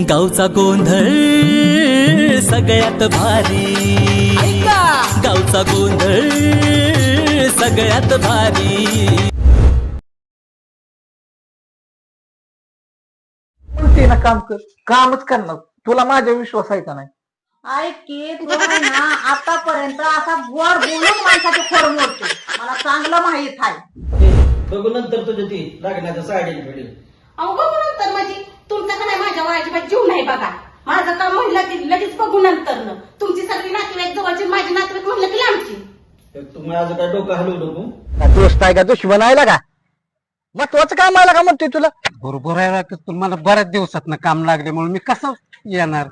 गावचा गोंधळ सगळ्यात भारी. गावचा गोंधळ सगळ्यात भारी. ना काम कर कामच करणार तुला माझ्या विश्वास आहे का नाही? ऐक की तू आहे ना आतापर्यंत असा गोड बोलून माणसाचे मोडतो. मला चांगलं माहीत आहे. बघू नंतर तुझ्या ती लग्नाच्या साडी नंतर म्हणजे माझ्यावर अजिबात जीव नाही बघा. माझं काम म्हणलं की लगेच बघू नंतर तुमची सगळी नातेवाईक जवळची माझी नातेवाईक म्हणलं की लांबची. तुम्ही आज काय डोकं हलवू नको? का दोस्त आहे का? दुश्मन आहे का? महत्वाचं काम आलं का म्हणतोय तुला? बरोबर आहे पण मला बऱ्याच दिवसात काम लागल्यामुळे मी कसं येणार?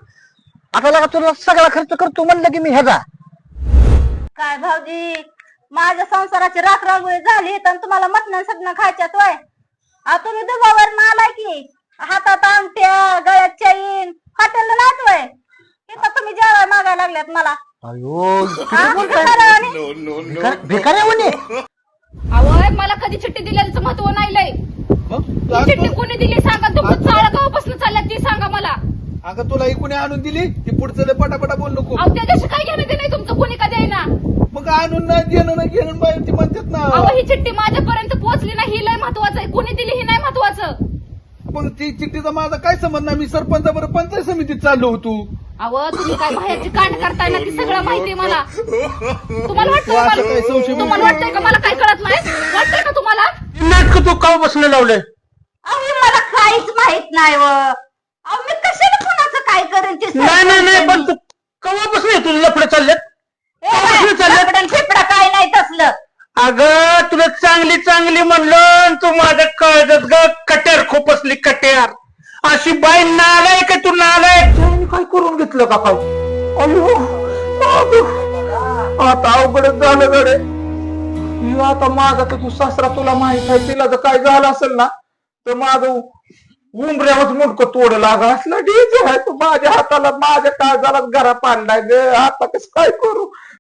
आता लगा तुला सगळा खर्च करतो म्हणलं की मी ह्याचा. काय भाऊजी माझ्या संसाराची राखरांगोळी झाली तर तुम्हाला मटण सटणं खायच्यात वय तुम्ही दुभावर आलाय की हातात अंगठ्या गळ्यात चैन हॉटेलला नाच वय इथं तुम्ही जेवाय मागायला लागल्यात मला. अयो हा? आहे म्हणे मला कधी चिठ्ठी दिल्याचं महत्त्व नाही लय. ही चिठ्ठी कोणी दिली सांगा? तुमचं चाळ गावापासून चालल्यात ती सांगा मला. अगं तुला ही कोणी आणून दिली? की पुढचं लय पटापटा बोल नको. अहो त्या दिवशी काय घेणं ते नाही तुमचं? कोणी का द्यायना मग आणून नाही घेणं नाही घेणं बाहेर ती म्हणतात ना. अहो ही चिठ्ठी माझ्यापर्यंत पोहोचली नाही ही लय महत्वाचं आहे कोणी दिली ही नाही महत्वाचं मग ती चिठ्ठीचा माझा काय संबंध नाही? मी सरपंचाबरोबर पंचायत समितीत चाललो होतो. अहो तुम्ही काय बाहेरची कांड करताय ना? ती सगळं माहितीये मला. तुम्हाला वाटतंय तू असं काय मला संशय तुम्हाला वाटतंय का मला काय कळत नाही? वाटतंय का तुम्हाला? नाटक तू का बसलं लावलंय? अहो मला काहीच माहीत नाही व. अहो मी कशाला कुणाचं काय करेन ते नाही नाही नाही पण तू कवा बसले तुला लफडे चाललेत कसलं चाललंय? फिपडा काय नाही तसलं अगं तुला चांगली चांगली म्हणलं तू माझ्या कळत ग कट्यार खोपसली कट्यार. अशी बाई नालाय का तू नालाय काय करून घेतलं का काय? अयो आता अवघडच झालं गडे आता माझा तर तू सासरा तुला माहीत आहे तिला जर काय झालं असेल ना तर माझं उमऱ्यावर मुडकं तोड लागा. असलं डीजे आहे तू माझ्या हाताला माझ्या काळजाला घरा पाडलाय ग. आता कसं काय करू?